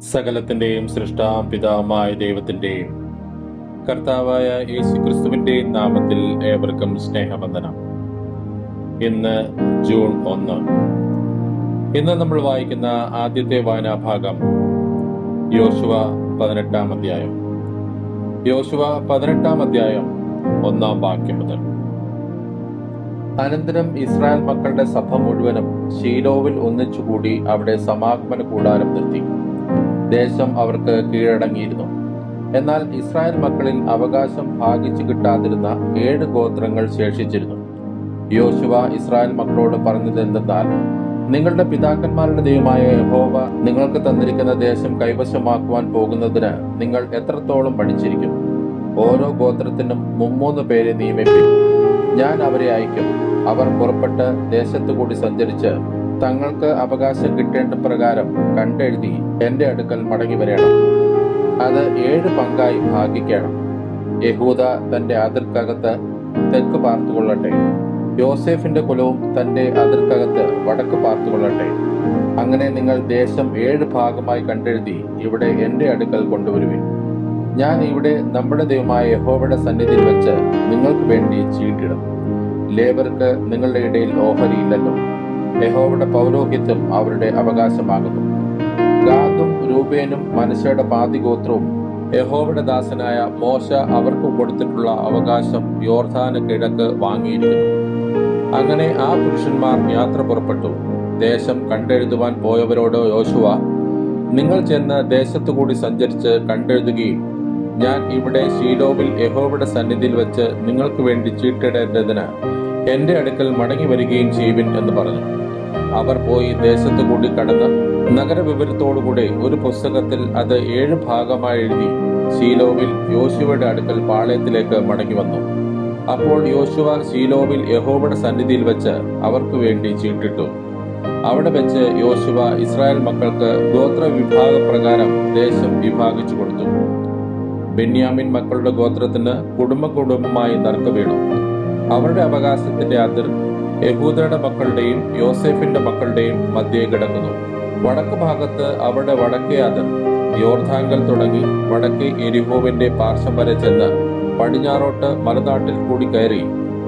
സകലത്തിന്റെയും സൃഷ്ടാം പിതാവുമായ ദൈവത്തിന്റെയും കർത്താവായ യേശു ക്രിസ്തുവിന്റെയും നാമത്തിൽ ഏവർക്കും സ്നേഹവന്ദനം. ഇന്ന് ജൂൺ ഒന്ന്. ഇന്ന് നമ്മൾ വായിക്കുന്ന ആദ്യത്തെ വായനാഭാഗം യോശുവ പതിനെട്ടാം അധ്യായം. യോശുവ പതിനെട്ടാം അധ്യായം ഒന്നാം വാക്യം മുതൽ. അനന്തരം ഇസ്രായേൽ മക്കളുടെ സഭ മുഴുവനും ഷീലോവിൽ ഒന്നിച്ചുകൂടി അവിടെ സമാഗമന കൂടാരം നിർത്തി. ദേശം അവർക്ക് കീഴടങ്ങിയിരുന്നു. എന്നാൽ ഇസ്രായേൽ മക്കളിൽ അവകാശം ഭാഗിച്ചു കിട്ടാതിരുന്ന ഏഴ് ഗോത്രങ്ങൾ ശേഷിച്ചിരുന്നു. യോശുവ ഇസ്രായേൽ മക്കളോട് പറഞ്ഞത് എന്തെന്നാൽ നിങ്ങളുടെ പിതാക്കന്മാരുടെ ദൈവമായ യഹോവ നിങ്ങൾക്ക് തന്നിരിക്കുന്ന ദേശം കൈവശമാക്കുവാൻ പോകുന്നതിന് നിങ്ങൾ എത്രത്തോളം പഠിച്ചിരിക്കും? ഓരോ ഗോത്രത്തിനും മുമ്മൂന്ന് പേരെ നിയമിപ്പിക്കും ഞാൻ അവരെ അയക്കും. അവർ പുറപ്പെട്ട് ദേശത്തു കൂടി സഞ്ചരിച്ച് തങ്ങൾക്ക് അവകാശം കിട്ടേണ്ട പ്രകാരം കണ്ടെഴുതി എന്റെ അടുക്കൽ മടങ്ങി വരണം. അത് ഏഴ് പങ്കായി ഭാഗിക്കണം. യഹൂദ തന്റെ അതിർക്കകത്ത് തെക്ക് പാർത്തുകൊള്ളട്ടെ യോസെഫിന്റെ കുലവും തന്റെ അതിർക്കകത്ത് വടക്ക് പാർത്തുകൊള്ളട്ടെ അങ്ങനെ നിങ്ങൾ ദേശം ഏഴ് ഭാഗമായി കണ്ടെഴുതി ഇവിടെ എന്റെ അടുക്കൽ കൊണ്ടുവരുവിൻ. ഞാൻ ഇവിടെ നമ്മുടെ ദൈവമായ യഹോവയുടെ സന്നിധിയിൽ വെച്ച് നിങ്ങൾക്ക് വേണ്ടി ചീട്ടിടും. ലേബർക്ക് നിങ്ങളുടെ ഇടയിൽ ഓഹരിയില്ലല്ലോ യഹോവയുടെ പൗരോഹിത്യം അവരുടെ അവകാശമാകുന്നു. ഗാദും രൂപേനും മനുഷ്യരുടെ പാതിഗോത്രവും. യഹോവയുടെ ദാസനായ മോശ അവർക്ക് കൊടുത്തിട്ടുള്ള അവകാശം യോർധാന കിഴക്ക് വാങ്ങിയിരിക്കുന്നു. അങ്ങനെ ആ പുരുഷന്മാർ യാത്ര പുറപ്പെട്ടു. ദേശം കണ്ടെഴുതുവാൻ പോയവരോട് യോശുവ നിങ്ങൾ ചെന്ന് ദേശത്തു കൂടി സഞ്ചരിച്ച് കണ്ടെഴുതുകയും ഞാൻ ഇവിടെ ഷീലോവിൽ യഹോവയുടെ സന്നിധിയിൽ വെച്ച് നിങ്ങൾക്ക് വേണ്ടി ചീട്ടിടേണ്ടതിന് എന്റെ അടുക്കൽ മടങ്ങി വരികയും ചെയ്യുവിൻ എന്ന് പറഞ്ഞു. അവർ പോയി ദേശത്തു കൂടി കടന്ന് നഗരവിവരത്തോടുകൂടെ ഒരു പുസ്തകത്തിൽ അത് ഏഴ് ഭാഗമായി എഴുതി ശീലോവിൽ യോശുവയുടെ അടുക്കൽ പാളയത്തിലേക്ക് മടങ്ങി വന്നു. അപ്പോൾ യോശുവ ശീലോവിൽ യഹോവയുടെ സന്നിധിയിൽ വെച്ച് അവർക്ക് വേണ്ടി ചീട്ടിട്ടു. അവിടെ വെച്ച് യോശുവ ഇസ്രായേൽ മക്കൾക്ക് ഗോത്ര വിഭാഗ പ്രകാരം ദേശം വിഭാഗിച്ചു കൊടുത്തു. ബെന്യാമിൻ മക്കളുടെ ഗോത്രത്തിന് കുടുംബ കുടുംബമായി നറുക്ക് വീണു. അവരുടെ അവകാശത്തിന്റെ അതിർ യഹൂദയുടെ മക്കളുടെയും യോസെഫിന്റെ മക്കളുടെയും മധ്യേ കിടക്കുന്നു. വടക്ക് ഭാഗത്ത് അവരുടെ വടക്കേ അതിർ യോർധാങ്കൽ തുടങ്ങി വടക്കേ എരിഹോവിന്റെ പാർശ്വം വരെ ചെന്ന് പടിഞ്ഞാറോട്ട് മലനാട്ടിൽ കൂടി കയറി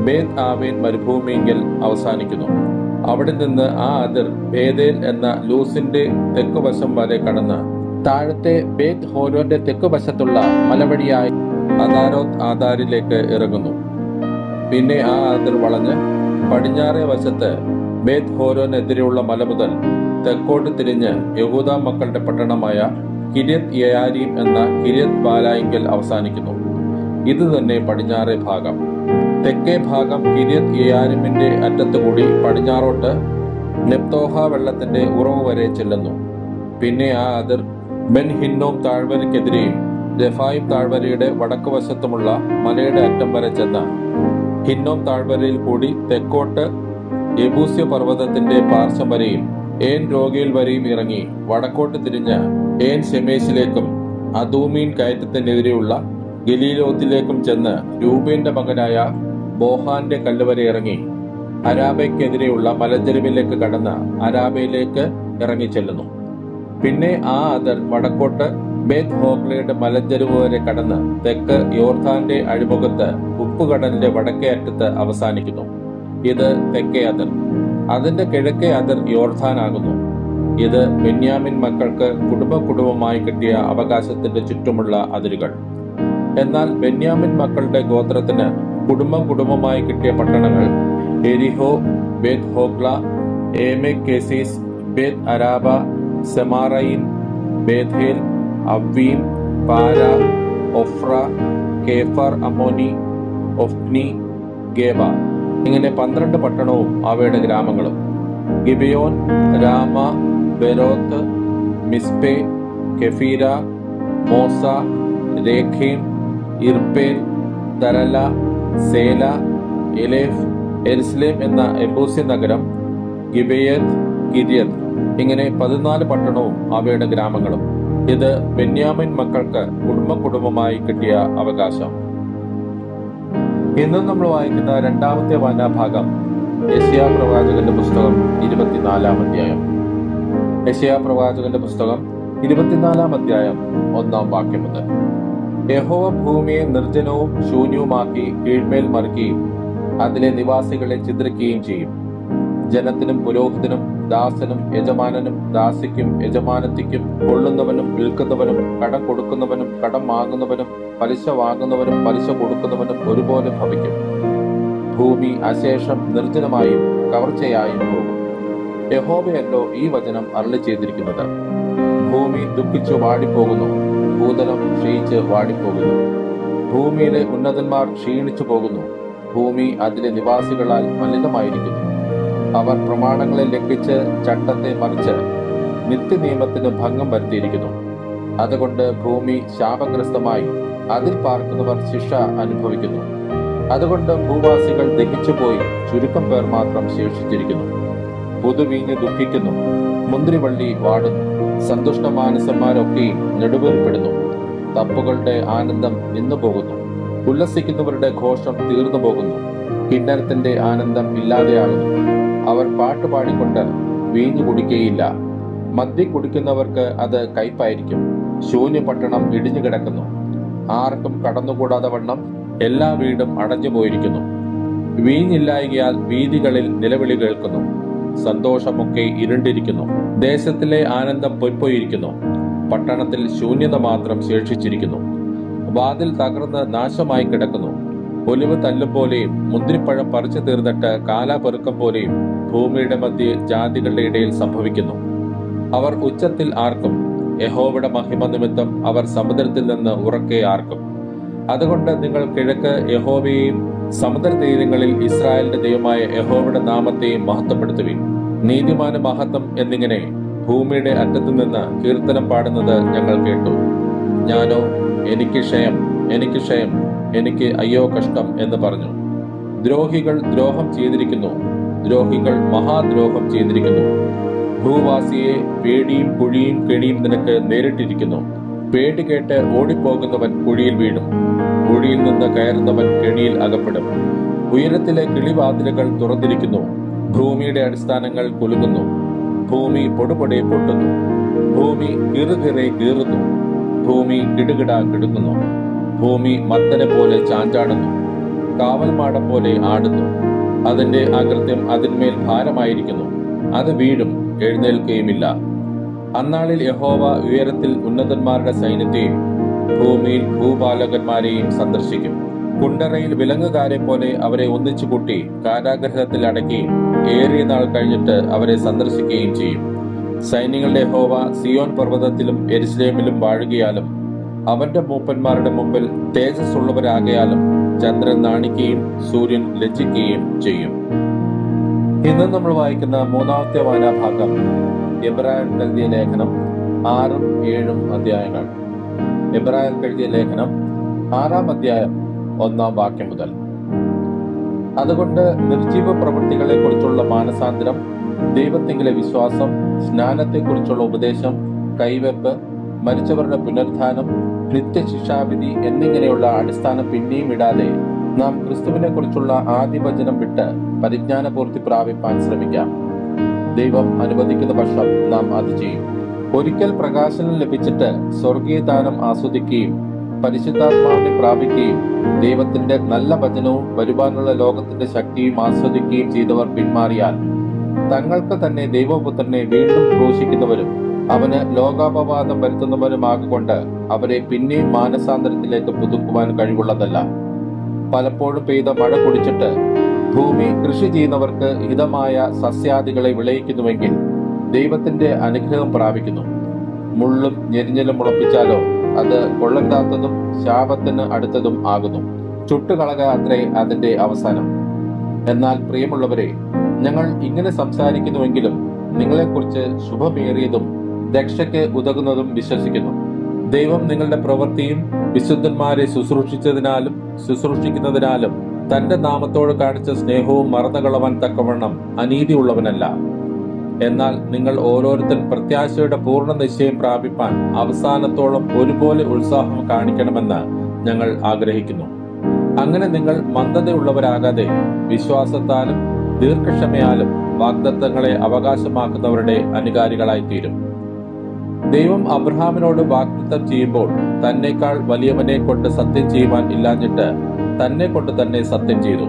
ബേത് ആവേൻ മരുഭൂമിയെങ്കിൽ അവസാനിക്കുന്നു. അവിടെ നിന്ന് ആ അതിർ ബേദേൽ എന്ന ലൂസിന്റെ തെക്കുവശം വരെ കടന്ന് താഴത്തെ ബേത് ഹോരോന്റെ തെക്കുവശത്തുള്ള മലവഴിയായി അദാരോത്ത് ആധാരിലേക്ക് ഇറങ്ങുന്നു. പിന്നെ ആ അതിർ വളഞ്ഞ് പടിഞ്ഞാറേ വശത്ത് ബേത് ഹോരോനെതിരെയുള്ള മല മുതൽ തെക്കോട്ട് തിരിഞ്ഞ് യഹൂദ മക്കളുടെ പട്ടണമായ കിരിയത് യയാരീം എന്ന കിരിയത് ബാലായിങ്കൽ അവസാനിക്കുന്നു. ഇത് തന്നെ പടിഞ്ഞാറേ ഭാഗം. തെക്കേ ഭാഗം കിരിയത് യയാരിമിന്റെ അറ്റത്തുകൂടി പടിഞ്ഞാറോട്ട് നെപ്തോഹ വെള്ളത്തിന്റെ ഉറവ് വരെ ചെല്ലുന്നു. പിന്നെ ആ അതിർ ബെൻ ഹിന്നോം താഴ്വരയ്ക്കെതിരെയും ജഫായിം താഴ്വരയുടെ വടക്കുവശത്തുമുള്ള മലയുടെ അറ്റം വരെ ചെന്ന് ഹിന്നോം താഴ്വരയിൽ കൂടി തെക്കോട്ട് എബൂസ്യ പർവതത്തിന്റെ പാർശ്വം വരെയും ഏൻ രോഗിയിൽ വരെയും ഇറങ്ങി വടക്കോട്ട് തിരിഞ്ഞ് ഏൻ ഷെമേശിലേക്കും അദൂമീൻ കയറ്റത്തിനെതിരെയുള്ള ഗലീലോത്തിലേക്കും ചെന്ന് രൂപേന്റെ മകനായ ബോഹാന്റെ കല്ലുവരെ ഇറങ്ങി അരാബയ്ക്കെതിരെയുള്ള മലഞ്ചെരുവിലേക്ക് കടന്ന് അരാബയിലേക്ക് ഇറങ്ങിച്ചെല്ലുന്നു. പിന്നെ ആ അതിർ വടക്കോട്ട് ബേത് ഹോഗ്ലയുടെ മലഞ്ചെരുവ് വരെ കടന്ന് തെക്ക് യോർധാന്റെ അഴിമുഖത്ത് ഉപ്പുകടലിന്റെ വടക്കേ അറ്റത്ത് അവസാനിക്കുന്നു. ഇത് തെക്കേ അതിർ. അതിന്റെ കിഴക്കേ അതിർ യോർധാനാകുന്നു ഇത് ബെന്യാമിൻ മക്കൾക്ക് കുടുംബ കുടുംബമായി കിട്ടിയ അവകാശത്തിന്റെ ചുറ്റുമുള്ള അതിരുകൾ. എന്നാൽ ബെന്യാമിൻ മക്കളുടെ ഗോത്രത്തിന് കുടുംബം കുടുംബമായി കിട്ടിയ പട്ടണങ്ങൾ എരിഹോ ബേത് ഹോഗ്ല ഏമെ കേസീസ് ബേത് അരാബ സെമാറയിൻ ബേഥേൽ അവീം പാര ഒഫ്ര കേഫർ അമോനി ഒഫ്നി ഗേബ. ഇങ്ങനെ പന്ത്രണ്ട് പട്ടണവും അവയുടെ ഗ്രാമങ്ങളും. ഗിബിയോൻ രാമ ബെരോത്ത് മിസ്പെ കെഫീര മോസ രേഖീം ഇർപേൽ ദരല സേല എലേഫ് എരുസലേം എന്ന എബൂസ്യ നഗരം ഗിബയത്ത് ഗിരിയത് ഇങ്ങനെ പതിനാല് പട്ടണവും അവയുടെ ഗ്രാമങ്ങളും. ഇത് ബെന്യാമിൻ മക്കൾക്ക് കുടുംബ കുടുംബമായി കിട്ടിയ അവകാശം. ഇന്നും നമ്മൾ വായിക്കുന്ന രണ്ടാമത്തെ വായനാഭാഗം യശയാ പ്രവാചകന്റെ പുസ്തകം ഇരുപത്തിനാലാം അധ്യായം. യശയാ പ്രവാചകന്റെ പുസ്തകം ഇരുപത്തിനാലാം അധ്യായം ഒന്നാം വാക്യം മുതൽ. യഹോവ ഭൂമിയെ നിർജനവും ശൂന്യവുമാക്കി കീഴ്മേൽ മറിക്കുകയും അതിലെ നിവാസികളെ ചിതറിക്കുകയും ചെയ്യും. ജനത്തിനും പുരോഹിതനും ദാസനും യജമാനനും ദാസിക്കും യജമാനത്തിക്കും കൊള്ളുന്നവനും വിൽക്കുന്നവനും കടം കൊടുക്കുന്നവനും കടം വാങ്ങുന്നവനും പലിശ വാങ്ങുന്നവനും പലിശ കൊടുക്കുന്നവനും ഒരുപോലെ ഭവിക്കും. ഭൂമി അശേഷം നിർജനമായും കവർച്ചയായും പോകും. യഹോബയല്ലോ ഈ വചനം അരളി ചെയ്തിരിക്കുന്നത് ഭൂമി ദുഃഖിച്ചു വാടിപ്പോകുന്നു ഭൂതലം ക്ഷയിച്ച് വാടിപ്പോകുന്നു. ഭൂമിയിലെ ഉന്നതന്മാർ ക്ഷീണിച്ചു പോകുന്നു ഭൂമി അതിലെ നിവാസികളാൽ മലിനമായിരിക്കുന്നു. അവർ പ്രമാണങ്ങളെ ലംഘിച്ച് ചട്ടത്തെ മറിച്ച് നിത്യനിയമത്തിന് ഭംഗം വരുത്തിയിരിക്കുന്നു. അതുകൊണ്ട് ഭൂമി ശാപഗ്രസ്തമായി അതിൽ പാർക്കുന്നവർ ശിക്ഷ അനുഭവിക്കുന്നു. അതുകൊണ്ട് ഭൂവാസികൾ ദഹിച്ചുപോയി ചുരുക്കം പേർ മാത്രം ശേഷിച്ചിരിക്കുന്നു. പുതുവീഞ്ഞ് ദുഃഖിക്കുന്നു മുന്തിരിവള്ളി വാടുന്നു സന്തുഷ്ട മാനസന്മാരൊക്കെ നെടുവേർപ്പെടുന്നു തപ്പുകളുടെ ആനന്ദം നിന്നു പോകുന്നു ഉല്ലസിക്കുന്നവരുടെ ഘോഷം തീർന്നു പോകുന്നു കിന്നരത്തിന്റെ ആനന്ദം ഇല്ലാതെയാകുന്നു. അവർ പാട്ട് പാടിക്കൊണ്ട് വീഞ്ഞു കുടിക്കുകയില്ല. മദ്യം കുടിക്കുന്നവർക്ക് അത് കയ്പായിരിക്കും. ശൂന്യ പട്ടണം ഇടിഞ്ഞു കിടക്കുന്നു. ആർക്കും കടന്നുകൂടാതെ വണ്ണം എല്ലാ വീടും അടഞ്ഞു പോയിരിക്കുന്നു. വീഞ്ഞില്ലായകയാൽ വീതികളിൽ നിലവിളി കേൾക്കുന്നു. സന്തോഷമൊക്കെ ഇരുണ്ടിരിക്കുന്നു. ദേശത്തിലെ ആനന്ദം പൊയ്പോയിരിക്കുന്നു പട്ടണത്തിൽ ശൂന്യത മാത്രം ശേഷിച്ചിരിക്കുന്നു. വാതിൽ തകർന്ന് നാശമായി കിടക്കുന്നു. ഒലിവ് തല്ലും പോലെയും മുന്തിരിപ്പഴം പറിച്ചു തീർന്നിട്ട് കാലാപെറുക്കം പോലെയും ഭൂമിയുടെ മധ്യ ജാതികളുടെ ഇടയിൽ സംഭവിക്കുന്നു. അവർ ഉച്ചത്തിൽ ആർക്കും യഹോവയുടെ മഹിമ നിമിത്തം അവർ സമുദ്രത്തിൽ നിന്ന് ഉറക്കെ ആർക്കും. അതുകൊണ്ട് നിങ്ങൾ കിഴക്ക് യഹോവയെയും സമുദ്ര തീരങ്ങളിൽ ഇസ്രായേലിന്റെ ദൈവമായ യഹോവയുടെ നാമത്തെയും മഹത്വപ്പെടുത്തുവിൻ. നീതിമാന മഹത്വം എന്നിങ്ങനെ ഭൂമിയുടെ അറ്റത്തു നിന്ന് കീർത്തനം പാടുന്നത് ഞങ്ങൾ കേട്ടു. ഞാനോ എനിക്ക് ക്ഷയം എനിക്ക് ക്ഷയം. എനിക്ക് അയ്യോ കഷ്ടം എന്ന് പറഞ്ഞു. ദ്രോഹികൾ ദ്രോഹം ചെയ്തിരിക്കുന്നു. ദ്രോഹികൾ മഹാദ്രോഹം ചെയ്തിരിക്കുന്നു. ഭൂവാസിയെ പേടിയും കുഴിയും കെണിയും നിനക്ക് നേരിട്ടിരിക്കുന്നു. പേടി കേട്ട് ഓടിപ്പോകുന്നവൻ കുഴിയിൽ വീഴും. കുഴിയിൽ നിന്ന് കയറുന്നവൻ കെണിയിൽ അകപ്പെടും. ഉയരത്തിലെ കിളിവാതിലുകൾ തുറന്നിരിക്കുന്നു. ഭൂമിയുടെ അടിസ്ഥാനങ്ങൾ കുലുങ്ങുന്നു. ഭൂമി പൊടുപൊടെ പൊട്ടുന്നു. ഭൂമി കീറുകീറെ കീറുന്നു. ഭൂമി കിടുകിട കിടുങ്ങുന്നു. ഭൂമി മത്തനെ പോലെ ചാഞ്ചാടുന്നു കാവൽമാട പോലെ ആടുന്നു. അതിന്റെ അകൃത്യം അതിന്മേൽ ഭാരമായിരിക്കുന്നു. അത് വീഴും എഴുന്നേൽക്കുകയുമില്ല. അന്നാളിൽ യഹോവ ഉയരത്തിൽ ഉന്നതന്മാരുടെ സൈന്യത്തെയും ഭൂമിയിൽ ഭൂപാലകന്മാരെയും സന്ദർശിക്കും. കുണ്ടറയിൽ വിലങ്ങുകാരെ പോലെ അവരെ ഒന്നിച്ചു കൂട്ടി കാരാഗ്രഹത്തിൽ അടക്കുകയും ഏറിയ നാൾ കഴിഞ്ഞിട്ട് അവരെ സന്ദർശിക്കുകയും ചെയ്യും. സൈന്യങ്ങളുടെ ഹോവ സിയോൻ പർവതത്തിലും എരുസലേമിലും വാഴുകയാലും അവന്റെ മൂപ്പന്മാരുടെ മുമ്പിൽ തേജസ് ഉള്ളവരാകയാലും ചന്ദ്രൻ നാണിക്കുകയും സൂര്യൻ ലജ്ജിക്കുകയും ചെയ്യും. ഇന്ന് നമ്മൾ വായിക്കുന്ന മൂന്നാമത്തെ വായനാഭാഗം എബ്രായൻ എഴുതിയ ലേഖനം ആറും ഏഴും അധ്യായങ്ങൾ. എബ്രായൻ എഴുതിയ ലേഖനം ആറാം അധ്യായം ഒന്നാം വാക്യം മുതൽ. അതുകൊണ്ട് നിർജീവ പ്രവൃത്തികളെ കുറിച്ചുള്ള മാനസാന്തരം ദൈവത്തിങ്കിലെ വിശ്വാസം സ്നാനത്തെക്കുറിച്ചുള്ള ഉപദേശം കൈവെപ്പ് മരിച്ചവരുടെ പുനരുത്ഥാനം നിത്യശിക്ഷാവിധി എന്നിങ്ങനെയുള്ള അടിസ്ഥാനം പിന്നെയും ഇടാതെ നാം ക്രിസ്തുവിനെ കുറിച്ചുള്ള ആദിവചനം വിട്ട് പരിജ്ഞാനപൂർത്തി പ്രാപിപ്പാൻ ശ്രമിക്കാം. ദൈവം അനുവദിക്കുന്ന പക്ഷം നാം അത് ചെയ്യും. ഒരിക്കൽ പ്രകാശനം ലഭിച്ചിട്ട് സ്വർഗീയ ദാനം ആസ്വദിക്കുകയും പരിശുദ്ധാത്മാവിനെ പ്രാപിക്കുകയും ദൈവത്തിന്റെ നല്ല വചനവും വരുവാനുള്ള ലോകത്തിന്റെ ശക്തിയും ആസ്വദിക്കുകയും ചെയ്തവർ പിന്മാറിയാൽ തങ്ങൾക്ക് തന്നെ ദൈവപുത്രനെ വീണ്ടും ക്രൂശിക്കുന്നവരും അവന് ലോകാപവാദം വരുത്തുന്നവരുമാകൊണ്ട് അവരെ പിന്നെയും മാനസാന്തരത്തിലേക്ക് പുതുക്കുവാൻ കഴിവുള്ളതല്ല. പലപ്പോഴും പെയ്ത മഴ കുടിച്ചിട്ട് ഭൂമി കൃഷി ചെയ്യുന്നവർക്ക് ഹിതമായ സസ്യാദികളെ വിളയിക്കുന്നുവെങ്കിൽ ദൈവത്തിന്റെ അനുഗ്രഹം പ്രാപിക്കുന്നു. മുള്ളും ഞെരിഞ്ഞലും മുളപ്പിച്ചാലോ അത് കൊള്ളരുതാത്തതും ശാപത്തിന് അടുത്തതും ആകുന്നു. ചുട്ടുകളക അത്രേ അതിന്റെ അവസാനം. എന്നാൽ പ്രിയമുള്ളവരെ ഞങ്ങൾ ഇങ്ങനെ സംസാരിക്കുന്നുവെങ്കിലും നിങ്ങളെക്കുറിച്ച് ശുഭമേറിയതും രക്ഷയ്ക്ക് ഉതകുന്നതും വിശ്വസിക്കുന്നു. ദൈവം നിങ്ങളുടെ പ്രവൃത്തിയും വിശുദ്ധന്മാരെ ശുശ്രൂഷിച്ചതിനാലും ശുശ്രൂഷിക്കുന്നതിനാലും തന്റെ നാമത്തോട് കാണിച്ച സ്നേഹവും മറന്നുകളവാൻ തക്കവണ്ണം അനീതിയുള്ളവനല്ല എന്നാൽ നിങ്ങൾ ഓരോരുത്തൻ പ്രത്യാശയുടെ പൂർണ നിശ്ചയം പ്രാപിപ്പാൻ അവസാനത്തോളം ഒരുപോലെ ഉത്സാഹം കാണിക്കണമെന്ന് ഞങ്ങൾ ആഗ്രഹിക്കുന്നു. അങ്ങനെ നിങ്ങൾ മന്ദതയുള്ളവരാകാതെ വിശ്വാസത്താലും ദീർഘക്ഷമയാലും വാഗ്ദത്തങ്ങളെ അവകാശമാക്കുന്നവരുടെ അനുകാരികളായി തീരും ദൈവം അബ്രഹാമിനോട് വാഗ്ദത്തം ചെയ്യുമ്പോൾ തന്നെക്കാൾ വലിയവനെ കൊണ്ട് സത്യം ചെയ്യുവാൻ ഇല്ലാഞ്ഞിട്ട് തന്നെ കൊണ്ട് തന്നെ സത്യം ചെയ്തു.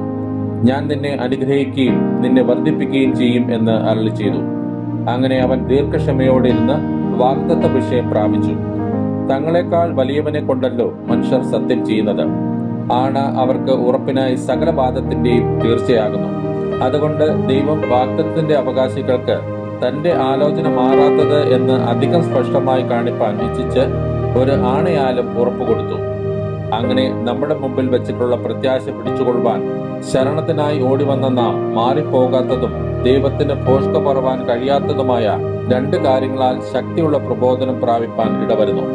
ഞാൻ നിന്നെ അനുഗ്രഹിക്കുകയും നിന്നെ വർദ്ധിപ്പിക്കുകയും ചെയ്യും എന്ന് അരളി ചെയ്തു. അങ്ങനെ അവൻ ദീർഘക്ഷമയോടെ ഇരുന്ന് വാഗ്ദത്ത വിഷയം പ്രാപിച്ചു. തങ്ങളെക്കാൾ വലിയവനെ കൊണ്ടല്ലോ മനുഷ്യർ സത്യം ചെയ്യുന്നത്. ആണ് അവർക്ക് ഉറപ്പിനായി സകല വാദത്തിന്റെയും തീർച്ചയാകുന്നു. അതുകൊണ്ട് ദൈവം വാഗ്ദത്തിന്റെ അവകാശികൾക്ക് തന്റെ ആലോചന മാറാത്തത് എന്ന് അധികം സ്പഷ്ടമായി കാണിപ്പാൻ ഇച്ഛിച്ച് ഒരു ആണയാലും ഉറപ്പു കൊടുത്തു. അങ്ങനെ നമ്മുടെ മുമ്പിൽ വെച്ചിട്ടുള്ള പ്രത്യാശ പിടിച്ചുകൊള്ളുവാൻ ശരണത്തിനായി ഓടിവന്ന നാം മാറിപ്പോകാത്തതും ദൈവത്തിന് പോഷ്ക പറവാൻ കഴിയാത്തതുമായ രണ്ട് കാര്യങ്ങളാൽ ശക്തിയുള്ള പ്രബോധനം പ്രാപിപ്പാൻ ഇടവരുന്നു.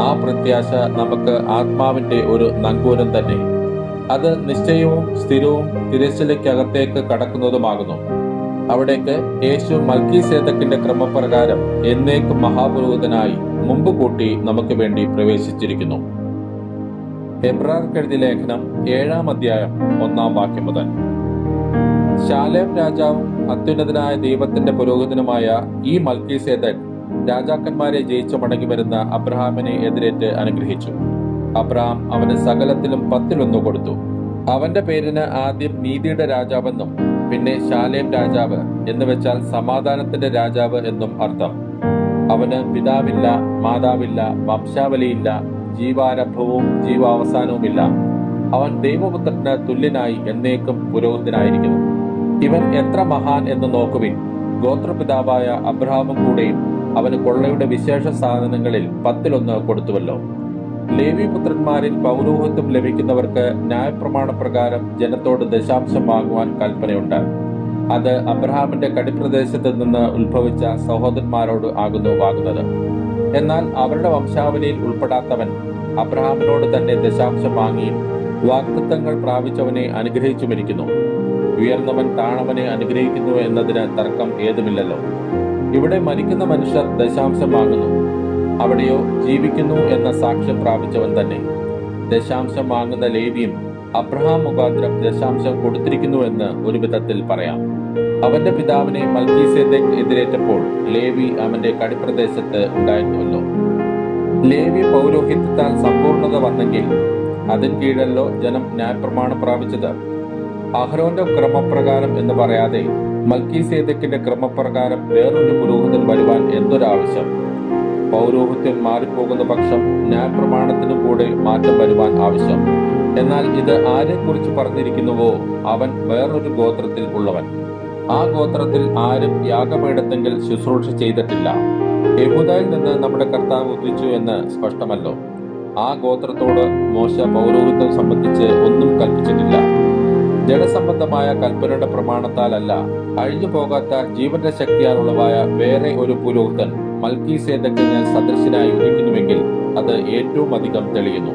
ആ പ്രത്യാശ നമുക്ക് ആത്മാവിന്റെ ഒരു നങ്കൂരം തന്നെ. അത് നിശ്ചയവും സ്ഥിരവും തിരച്ചിലയ്ക്കകത്തേക്ക് കടക്കുന്നതുമാകുന്നു. അവിടേക്ക് യേശു മൽക്കി സേതക്കിന്റെ ക്രമപ്രകാരം എന്നേക്കും മഹാപുരോഹിതനായി മുമ്പ് കൂട്ടി നമുക്ക് വേണ്ടി പ്രവേശിച്ചിരിക്കുന്നു. എബ്രാർക്കെഴുതി ലേഖനം ഏഴാം അധ്യായം ഒന്നാം വാക്യം മുതൽ. ശാലേം രാജാവും അത്യുന്നതനായ ദൈവത്തിന്റെ പുരോഹിതനുമായ ഈ മൽക്കി സേതക് രാജാക്കന്മാരെ ജയിച്ചു മടങ്ങി വരുന്ന അബ്രഹാമിനെ എതിരേറ്റ് അനുഗ്രഹിച്ചു. അബ്രഹാം അവന് സകലത്തിലും പത്തിലൊന്നു കൊടുത്തു. അവന്റെ പേരിന് ആദ്യം നീതിയുടെ രാജാവെന്നും പിന്നെ ശാലേം രാജാവ് എന്ന് വെച്ചാൽ സമാധാനത്തിന്റെ രാജാവ് എന്നും അർത്ഥം. അവന് പിതാവില്ല മാതാവില്ല വംശാവലിയില്ല ജീവാരംഭവും ജീവാവസാനവുമില്ല. അവൻ ദൈവപുത്രന് തുല്യനായി എന്നേക്കും പുരോഹിതനായിരിക്കുന്നു. ഇവൻ എത്ര മഹാൻ എന്ന് നോക്കുവിൻ. ഗോത്രപിതാവായ അബ്രഹാമും കൂടെയും അവന് കൊള്ളയുടെ വിശേഷ സാധനങ്ങളിൽ പത്തിലൊന്ന് കൊടുത്തുവല്ലോ. ലേവി പുത്രന്മാരിൽ പൗരോഹിത്വം ലഭിക്കുന്നവർക്ക് ന്യായപ്രമാണ പ്രകാരം ജനത്തോട് ദശാംശം വാങ്ങുവാൻ കൽപ്പനയുണ്ട്. അത് അബ്രഹാമിന്റെ കടിപ്രദേശത്ത് നിന്ന് ഉത്ഭവിച്ച സഹോദരന്മാരോട് ആകുന്നു വാങ്ങുന്നത്. എന്നാൽ അവരുടെ വംശാവലിയിൽ ഉൾപ്പെടാത്തവൻ അബ്രഹാമിനോട് തന്നെ ദശാംശം വാങ്ങിയും വാക്തത്വങ്ങൾ പ്രാപിച്ചവനെ അനുഗ്രഹിച്ചുമിരിക്കുന്നു. ഉയർന്നവൻ താണവനെ അനുഗ്രഹിക്കുന്നു എന്നതിന് തർക്കം ഏതുമില്ലല്ലോ. ഇവിടെ മരിക്കുന്ന മനുഷ്യർ ദശാംശം വാങ്ങുന്നു. അവിടെയോ ജീവിക്കുന്നു എന്ന സാക്ഷ്യം പ്രാപിച്ചവൻ തന്നെ. ദശാംശം വാങ്ങുന്ന ലേവിയും അബ്രഹാം മുഖാന്തരം ദശാംശം കൊടുത്തിരിക്കുന്നു എന്ന് ഒരു വിധത്തിൽ പറയാം. അവന്റെ പിതാവിനെ മൽക്കീസേദക്ക് എതിരേറ്റപ്പോൾ ലേവി അവന്റെ കടിപ്രദേശത്ത് ഉണ്ടായിരുന്നുവല്ലോ ലേവി പൗരോഹിത്യത്താൽ സമ്പൂർണത വന്നെങ്കിൽ അതിൻ കീഴല്ലോ ജനം ന്യായപ്രമാണം പ്രാപിച്ചത്. അഹ്റോന്റെ ക്രമപ്രകാരം എന്ന് പറയാതെ മൽക്കീസേദക്കിന്റെ ക്രമപ്രകാരം വേറൊരു പുരോഹിതൻ വരുവാൻ എന്തൊരാവശ്യം? പൗരോഹിത്യം മാറിപ്പോകുന്ന പക്ഷം ന്യായപ്രമാണത്തിനും കൂടെ മാറ്റം വരുവാൻ ആവശ്യം. എന്നാൽ ഇത് ആരെക്കുറിച്ച് പറഞ്ഞിരിക്കുന്നുവോ? അവൻ വേറൊരു ഗോത്രത്തിൽ ഉള്ളവൻ. ആ ഗോത്രത്തിൽ ആരും യാഗപീഠത്തെങ്കിൽ ശുശ്രൂഷ ചെയ്തിട്ടില്ല. യഹൂദയിൽ നിന്ന് നമ്മുടെ കർത്താവ് ഉദിച്ചു എന്ന് സ്പഷ്ടമല്ലോ. ആ ഗോത്രത്തോട് മോശ പൗരോഹിത്വം സംബന്ധിച്ച് ഒന്നും കൽപ്പിച്ചിട്ടില്ല. ജഡസംബന്ധമായ കൽപ്പനയുടെ പ്രമാണത്താലല്ല. അഴിഞ്ഞു പോകാത്ത ജീവന്റെ ശക്തിയാലുള്ളവായ വേറെ ഒരു പുരോഹിതൻ മൽക്കീസേദക്കിന് സദൃശനായി ഉദിക്കുന്നുവെങ്കിൽ അത് ഏറ്റവും അധികം തെളിയുന്നു.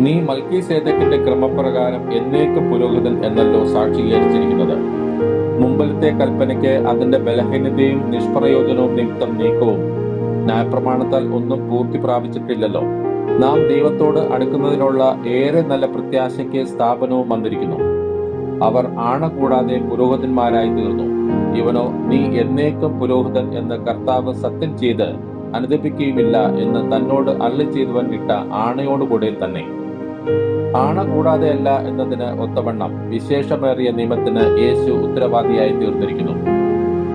നീ മൽക്കി സേതക്കിന്റെ ക്രമപ്രകാരം എന്നേക്കും പുരോഹിതൻ എന്നല്ലോ സാക്ഷീകരിച്ചിരിക്കുന്നത് മുമ്പിലത്തെ കൽപ്പനയ്ക്ക് അതിന്റെ ബലഹീനതയും നിഷ്പ്രയോജനവും നിമിത്തം നീക്കവും ന്യായപ്രമാണത്താൽ ഒന്നും പൂർത്തി പ്രാപിച്ചിട്ടില്ലല്ലോ. നാം ദൈവത്തോട് അടുക്കുന്നതിനുള്ള ഏറെ നല്ല പ്രത്യാശയ്ക്ക് സ്ഥാപനവും വന്നിരിക്കുന്നു. അവർ ആണ കൂടാതെ പുരോഹിതന്മാരായി തീർന്നു. ഇവനോ നീ എന്നേക്കും പുരോഹിതൻ എന്ന് കർത്താവ് സത്യം ചെയ്ത് അനുദപിക്കുകയുമില്ല എന്ന് തന്നോട് അള്ളി ചെയ്തവൻ ഇട്ട ആണയോടുകൂടെ തന്നെ. ആണ കൂടാതെയല്ല എന്നതിന് ഒത്തവണ്ണം വിശേഷമേറിയ നിയമത്തിന് യേശു ഉത്തരവാദിയായി തീർന്നിരിക്കുന്നു.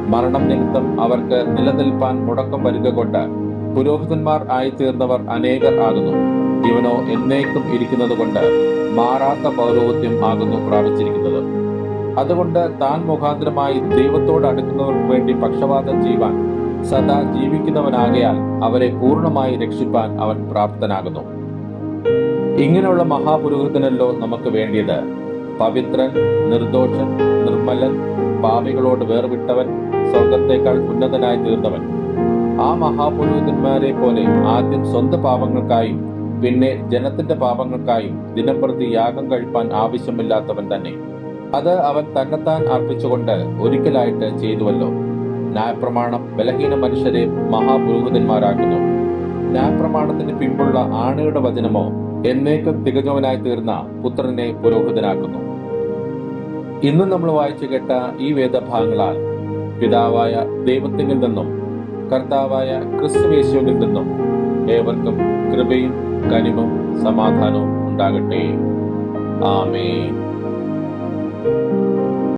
മരണം നിമിത്തം അവർക്ക് നിലനിൽപ്പാൻ മുടക്കം വരിക കൊണ്ട് പുരോഹിതന്മാർ ആയിത്തീർന്നവർ അനേകർ ആകുന്നു. ഇവനോ എന്നേക്കും ഇരിക്കുന്നത് കൊണ്ട് മാറാത്ത പൗരോഹിത്യം ആകുന്നു പ്രാപിച്ചിരിക്കുന്നത്. അതുകൊണ്ട് താൻ മുഖാന്തരമായി ദൈവത്തോട് അടുക്കുന്നവർക്ക് വേണ്ടി പക്ഷപാതം ചെയ്യുവാൻ സദാ ജീവിക്കുന്നവനാകയാൽ അവരെ പൂർണമായി രക്ഷിപ്പാൻ അവൻ പ്രാപ്തനാകുന്നു. ഇങ്ങനെയുള്ള മഹാപുരോഹിതനല്ലോ നമുക്ക് വേണ്ടിയത്. പവിത്രൻ നിർദോഷൻ നിർമ്മലൻ പാപികളോട് വേർവിട്ടവൻ സ്വർഗത്തേക്കാൾ ഉന്നതനായി തീർന്നവൻ. ആ മഹാപുരോഹിതന്മാരെ പോലെ ആദ്യം സ്വന്തം പാപങ്ങൾക്കായും പിന്നെ ജനത്തിന്റെ പാപങ്ങൾക്കായും ദിനംപ്രതി യാഗം കഴിപ്പാൻ ആവശ്യമില്ലാത്തവൻ തന്നെ. അത് അവൻ തന്നെത്താൻ അർപ്പിച്ചുകൊണ്ട് ഒരിക്കലായിട്ട് ചെയ്തുവല്ലോ. ന്യായപ്രമാണം ബലഹീന മനുഷ്യരെ മഹാപുരോഹിതന്മാരാക്കുന്നു. ന്യായപ്രമാണത്തിന് പിമ്പുള്ള ആണയുടെ വചനമോ എന്നേക്കും തികഞ്ഞവനായി തീർന്ന പുത്രനെ പുരോഹിതനാക്കുന്നു. ഇന്ന് നമ്മൾ വായിച്ചു കേട്ട ഈ വേദഭാഗങ്ങളാൽ പിതാവായ ദൈവത്തിങ്കിൽ നിന്നും കർത്താവായ ക്രിസ്തുവേശുവിൽ നിന്നും ഏവർക്കും കൃപയും കനിവും സമാധാനവും ഉണ്ടാകട്ടെ. ആമേൻ.